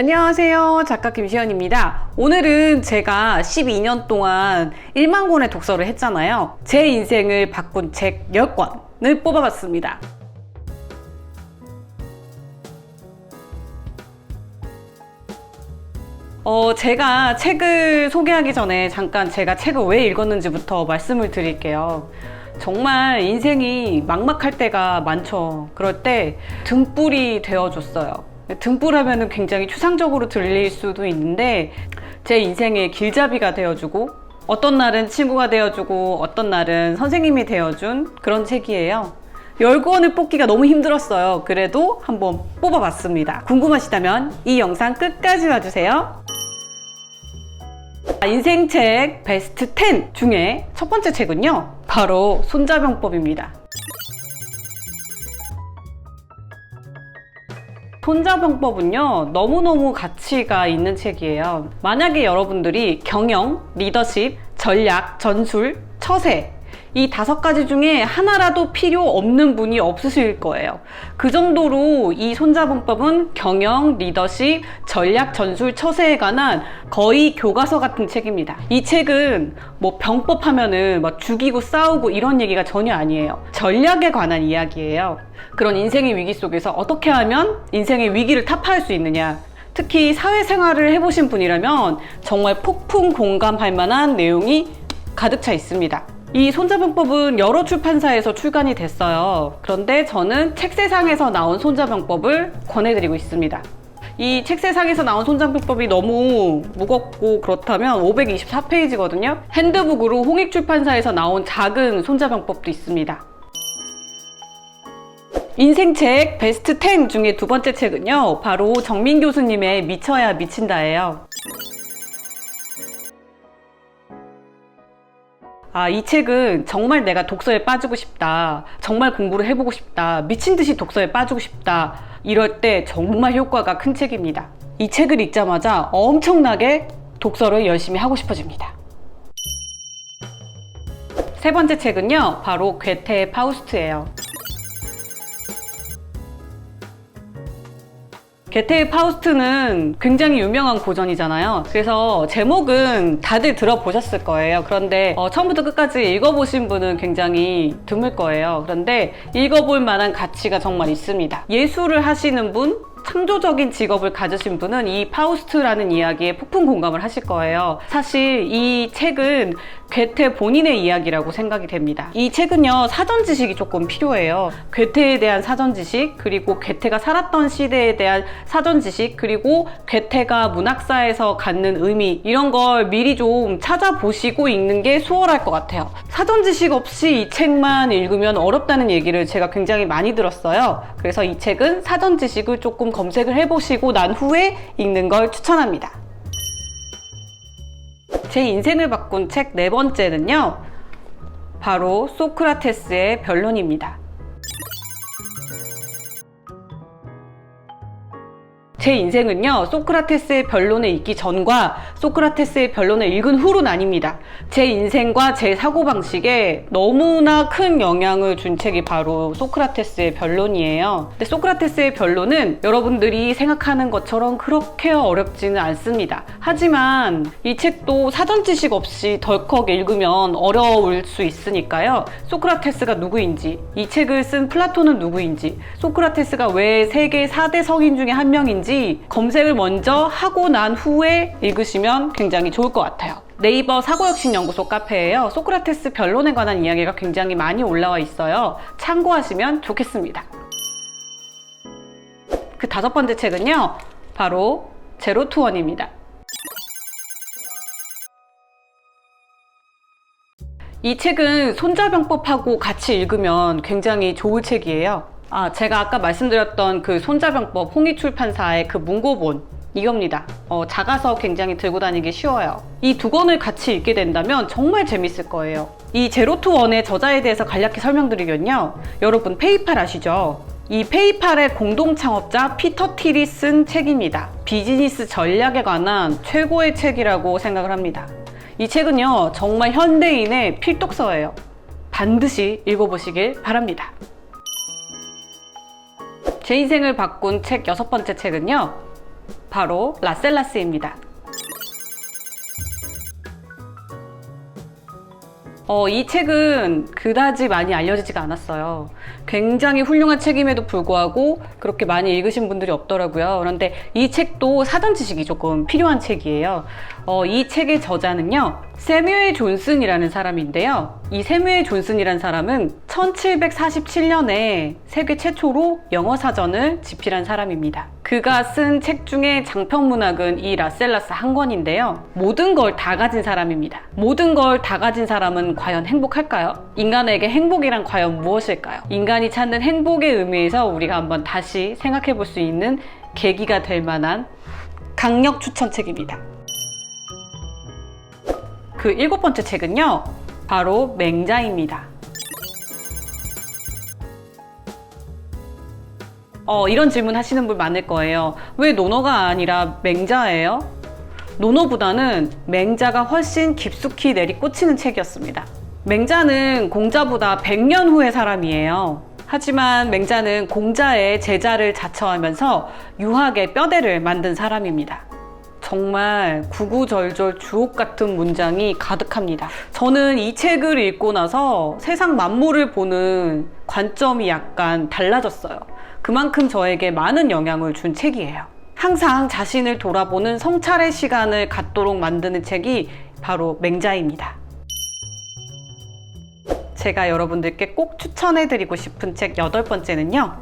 안녕하세요. 작가 김시연입니다. 오늘은 제가 12년 동안 1만 권의 독서를 했잖아요. 제 인생을 바꾼 책 10권을 뽑아봤습니다. 어, 제가 책을 소개하기 전에 잠깐 제가 책을 왜 읽었는지부터 말씀을 드릴게요. 정말 인생이 막막할 때가 많죠. 그럴 때 등불이 되어줬어요. 등불 하면은 굉장히 추상적으로 들릴 수도 있는데 제 인생의 길잡이가 되어주고 어떤 날은 친구가 되어주고 어떤 날은 선생님이 되어준 그런 책이에요. 10권을 뽑기가 너무 힘들었어요. 그래도 한번 뽑아봤습니다. 궁금하시다면 이 영상 끝까지 봐주세요. 인생책 베스트 10 중에 첫 번째 책은요. 바로 손자병법입니다. 손자병법은요, 너무너무 가치가 있는 책이에요. 만약에 여러분들이 경영, 리더십, 전략, 전술, 처세, 이 다섯 가지 중에 하나라도 필요 없는 분이 없으실 거예요. 그 정도로 이 손자병법은 경영, 리더십, 전략, 전술, 처세에 관한 거의 교과서 같은 책입니다. 이 책은 뭐 병법 하면은 막 죽이고 싸우고 이런 얘기가 전혀 아니에요. 전략에 관한 이야기예요. 그런 인생의 위기 속에서 어떻게 하면 인생의 위기를 타파할 수 있느냐. 특히 사회생활을 해보신 분이라면 정말 폭풍 공감할 만한 내용이 가득 차 있습니다. 이 손자병법은 여러 출판사에서 출간이 됐어요. 그런데 저는 책세상에서 나온 손자병법을 권해드리고 있습니다. 이 책세상에서 나온 손자병법이 너무 무겁고 그렇다면 524페이지거든요. 핸드북으로 홍익출판사에서 나온 작은 손자병법도 있습니다. 인생책 베스트 10 중에 두 번째 책은요. 바로 정민 교수님의 미쳐야 미친다예요. 아, 이 책은 정말 내가 독서에 빠지고 싶다. 정말 공부를 해보고 싶다. 미친 듯이 독서에 빠지고 싶다. 이럴 때 정말 효과가 큰 책입니다. 이 책을 읽자마자 엄청나게 독서를 열심히 하고 싶어집니다. 세 번째 책은요, 바로 괴테의 파우스트예요. 게테의 파우스트는 굉장히 유명한 고전이잖아요. 그래서 제목은 다들 들어보셨을 거예요. 그런데 어, 처음부터 끝까지 읽어보신 분은 굉장히 드물 거예요. 그런데 읽어볼 만한 가치가 정말 있습니다. 예술을 하시는 분, 창조적인 직업을 가지신 분은 이 파우스트라는 이야기에 폭풍 공감을 하실 거예요. 사실 이 책은 괴테 본인의 이야기라고 생각이 됩니다. 이 책은요, 사전 지식이 조금 필요해요. 괴테에 대한 사전 지식, 그리고 괴테가 살았던 시대에 대한 사전 지식, 그리고 괴테가 문학사에서 갖는 의미, 이런 걸 미리 좀 찾아보시고 읽는 게 수월할 것 같아요. 사전 지식 없이 이 책만 읽으면 어렵다는 얘기를 제가 굉장히 많이 들었어요. 그래서 이 책은 사전 지식을 조금 검색을 해보시고 난 후에 읽는 걸 추천합니다. 제 인생을 바꾼 책 네 번째는요. 바로 소크라테스의 변론입니다. 제 인생은요, 소크라테스의 변론을 읽기 전과 소크라테스의 변론을 읽은 후로 나뉩니다. 제 인생과 제 사고방식에 너무나 큰 영향을 준 책이 바로 소크라테스의 변론이에요. 근데 소크라테스의 변론은 여러분들이 생각하는 것처럼 그렇게 어렵지는 않습니다. 하지만 이 책도 사전 지식 없이 덜컥 읽으면 어려울 수 있으니까요. 소크라테스가 누구인지, 이 책을 쓴 플라톤은 누구인지, 소크라테스가 왜 세계 4대 성인 중에 한 명인지 검색을 먼저 하고 난 후에 읽으시면 굉장히 좋을 것 같아요. 네이버 사고혁신연구소 카페에요. 소크라테스 변론에 관한 이야기가 굉장히 많이 올라와 있어요. 참고하시면 좋겠습니다. 그 다섯 번째 책은요. 바로 제로 투원입니다. 이 책은 손자병법하고 같이 읽으면 굉장히 좋을 책이에요. 아, 제가 아까 말씀드렸던 그 손자병법 홍익출판사의 그 문고본 이겁니다. 어, 작아서 굉장히 들고 다니기 쉬워요. 이 두 권을 같이 읽게 된다면 정말 재밌을 거예요. 이 제로투 원의 저자에 대해서 간략히 설명드리면요. 여러분 페이팔 아시죠? 이 페이팔의 공동 창업자 피터 틸이 쓴 책입니다. 비즈니스 전략에 관한 최고의 책이라고 생각을 합니다. 이 책은요, 정말 현대인의 필독서예요. 반드시 읽어보시길 바랍니다. 제 인생을 바꾼 책 여섯 번째 책은요. 바로 라셀라스입니다. 어, 이 책은 그다지 많이 알려지지가 않았어요. 굉장히 훌륭한 책임에도 불구하고 그렇게 많이 읽으신 분들이 없더라고요. 그런데 이 책도 사전 지식이 조금 필요한 책이에요. 어, 이 책의 저자는요, 세뮤엘 존슨이라는 사람인데요. 이 세뮤엘 존슨이라는 사람은 1747년에 세계 최초로 영어 사전을 집필한 사람입니다. 그가 쓴 책 중에 장편 문학은 이 라셀라스 한 권인데요. 모든 걸 다 가진 사람입니다. 모든 걸 다 가진 사람은 과연 행복할까요? 인간에게 행복이란 과연 무엇일까요? 인간이 찾는 행복의 의미에서 우리가 한번 다시 생각해 볼 수 있는 계기가 될 만한 강력 추천책입니다. 그 일곱 번째 책은요, 바로 맹자입니다. 어, 이런 질문 하시는 분 많을 거예요. 왜 논어가 아니라 맹자예요? 논어보다는 맹자가 훨씬 깊숙이 내리꽂히는 책이었습니다. 맹자는 공자보다 100년 후의 사람이에요. 하지만 맹자는 공자의 제자를 자처하면서 유학의 뼈대를 만든 사람입니다. 정말 구구절절 주옥 같은 문장이 가득합니다. 저는 이 책을 읽고 나서 세상 만물을 보는 관점이 약간 달라졌어요. 그만큼 저에게 많은 영향을 준 책이에요. 항상 자신을 돌아보는 성찰의 시간을 갖도록 만드는 책이 바로 맹자입니다. 제가 여러분들께 꼭 추천해드리고 싶은 책 여덟 번째는요.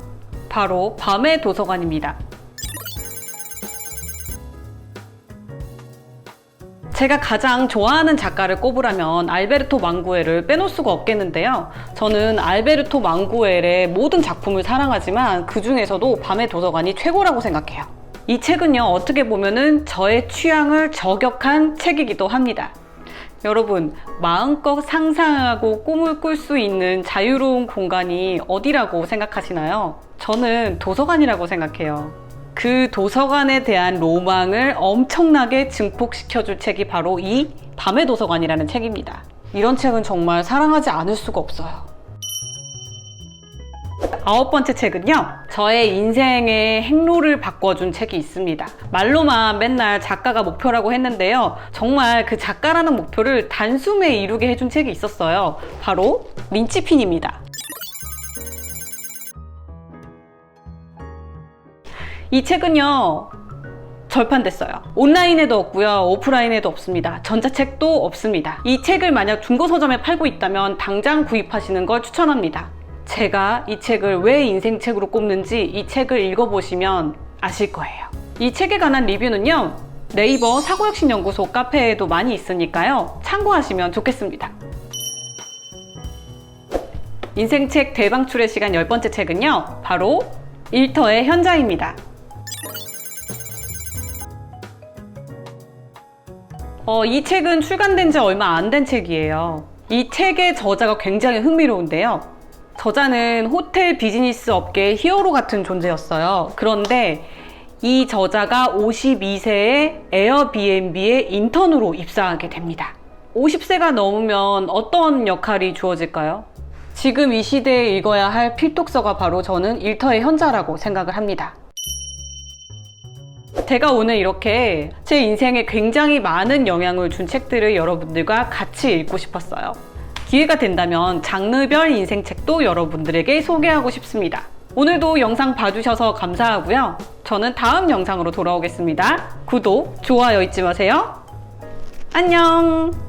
바로 밤의 도서관입니다. 제가 가장 좋아하는 작가를 꼽으라면 알베르토 망구엘을 빼놓을 수가 없겠는데요. 저는 알베르토 망구엘의 모든 작품을 사랑하지만 그 중에서도 밤의 도서관이 최고라고 생각해요. 이 책은요, 어떻게 보면은 저의 취향을 저격한 책이기도 합니다. 여러분, 마음껏 상상하고 꿈을 꿀 수 있는 자유로운 공간이 어디라고 생각하시나요? 저는 도서관이라고 생각해요. 그 도서관에 대한 로망을 엄청나게 증폭시켜줄 책이 바로 이 밤의 도서관이라는 책입니다. 이런 책은 정말 사랑하지 않을 수가 없어요. 아홉 번째 책은요, 저의 인생의 행로를 바꿔준 책이 있습니다. 말로만 맨날 작가가 목표라고 했는데요, 정말 그 작가라는 목표를 단숨에 이루게 해준 책이 있었어요. 바로 린치핀입니다. 이 책은요, 절판됐어요. 온라인에도 없고요, 오프라인에도 없습니다. 전자책도 없습니다. 이 책을 만약 중고 서점에 팔고 있다면 당장 구입하시는 걸 추천합니다. 제가 이 책을 왜 인생책으로 꼽는지 이 책을 읽어보시면 아실 거예요. 이 책에 관한 리뷰는요, 네이버 사고혁신연구소 카페에도 많이 있으니까요, 참고하시면 좋겠습니다. 인생책 대방출의 시간 열 번째 책은요, 바로 일터의 현자입니다. 어, 이 책은 출간된 지 얼마 안 된 책이에요. 이 책의 저자가 굉장히 흥미로운데요. 저자는 호텔 비즈니스 업계의 히어로 같은 존재였어요. 그런데 이 저자가 52세에 에어비앤비의 인턴으로 입사하게 됩니다. 50세가 넘으면 어떤 역할이 주어질까요? 지금 이 시대에 읽어야 할 필독서가 바로 저는 일터의 현자라고 생각을 합니다. 제가 오늘 이렇게 제 인생에 굉장히 많은 영향을 준 책들을 여러분들과 같이 읽고 싶었어요. 기회가 된다면 장르별 인생책도 여러분들에게 소개하고 싶습니다. 오늘도 영상 봐주셔서 감사하고요. 저는 다음 영상으로 돌아오겠습니다. 구독, 좋아요 잊지 마세요. 안녕!